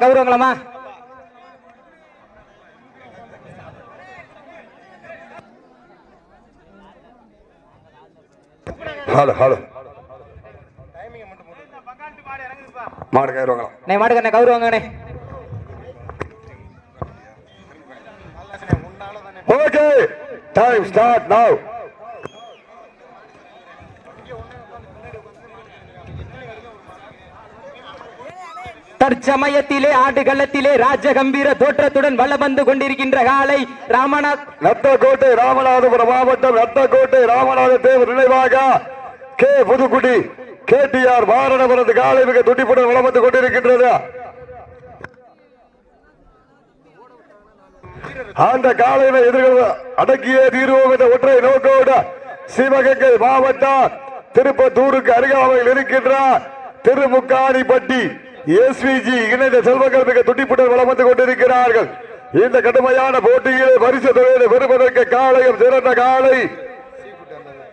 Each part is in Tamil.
கௌரவங்களம்மா ஹலோ ஹலோ. மாடு கயிறுவாங்களாம் நே மாட்டுக்கண்ணே கௌரவங்கண்ணே ஓகே டைம் ஸ்டார்ட் நவ் தற்சமயத்திலே ஆடுகளத்திலே ராஜகம்பீர தோற்றத்துடன் வலம் வந்து கொண்டிருக்கின்ற காலை ராமநாத் நத்தக்கோட்டை ராமநாதபுரம் மாவட்டம் நத்தக்கோட்டை ராமநாத தேவர் நினைவாக K. Pudukkudi K T R மாரணபுரத்து காலை மிக துடிப்புடன் வளம் வந்து கொண்டிருக்கின்றது. அந்த காலையில எதிர்கள் அடக்கியே தீர்வோம் என்ற ஒற்றை நோக்கோடு சிவகங்கை மாவட்டம் திருப்பத்தூருக்கு அருகாமையில் இருக்கின்ற திருமுக்காணிப்பட்டி எஸ்விஜி இணைந்த செல்வங்கள் மிக துடிப்புடன் வளம் வந்து கொண்டிருக்கிறார்கள். இந்த கடுமையான போட்டியிலே பரிசு தொகையை பெறுவதற்கு காலையும் சிறந்த காலை.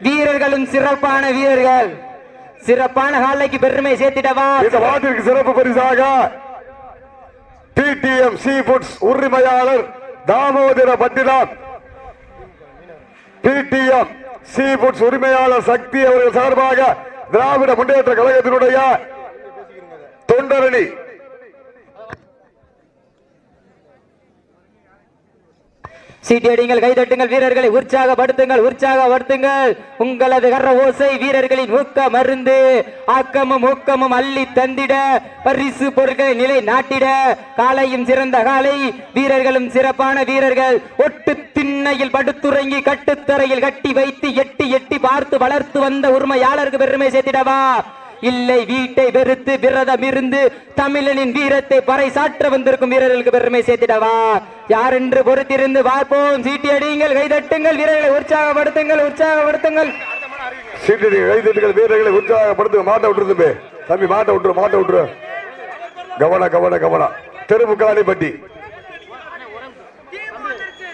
வீரர்களும் சிறப்பான வீரர்கள். சிறப்பான காலைக்கு பெருமை சேர்த்திடவா? இந்த மாட்டிற்கு சிறப்பு பரிசாக டிடிஎம் சி ஃபுட்ஸ் உரிமையாளர் Damodara Pattinam TDM C Foods உரிமையாளர் சக்தி அவர்கள் சார்பாக திராவிட முன்னேற்ற கழகத்தினுடைய தொண்டரணி. சீட்டியடிங்கள் கைதட்டுங்கள் வீரர்களை உற்சாகப்படுத்துங்கள் உற்சாகப்படுத்துங்கள். உங்களது கர ஓசை வீரர்களின் ஊக்க மருந்து ஆக்கமும் ஊக்கமும் அள்ளி தந்திட பரிசு பொருட்களை நிலை நாட்டிட. காலையும் சிறந்த காலை வீரர்களும் சிறப்பான வீரர்கள். ஒட்டு திண்ணையில் படுத்துறங்கி கட்டுத்தரையில் கட்டி வைத்து எட்டி எட்டி பார்த்து வளர்த்து வந்த உரிமையாளருக்கு பெருமை சேர்த்திடவா? இல்லை வீட்டை வெறுத்து விரதம் இருந்து தமிழனின் வீரத்தை பறைசாற்ற வந்திருக்கும் வீரர்களுக்கு பெருமை சேர்த்திடவா? யார் என்று பொறுத்திருந்து பார்ப்போம். சீட்டி அடியுங்கள் கைதட்டுங்கள் வீரர்களை உற்சாகப்படுத்துங்கள் உற்சாகப்படுத்துங்கள். சீட்டு கைதட்டுங்கள் வீரர்களை உற்சாகப்படுத்துங்க மாட்ட விட்டுருந்துமே தம்பி மாட்ட விட்டுரு மாட்ட விட்டுரு. கவனம் கவனம் கவனம் திருமுக்காணிப்பட்டி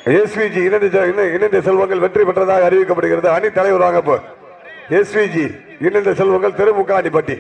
எஸ்விஜி இணைந்த செ- செல்வங்கள் வெற்றி பெற்றதாக அறிவிக்கப்படுகிறது. அணி தலைவர் வாங்கப்போ. எஸ்விஜி இணைந்த செல்வங்கள் திருமுக்காணிப்பட்டி.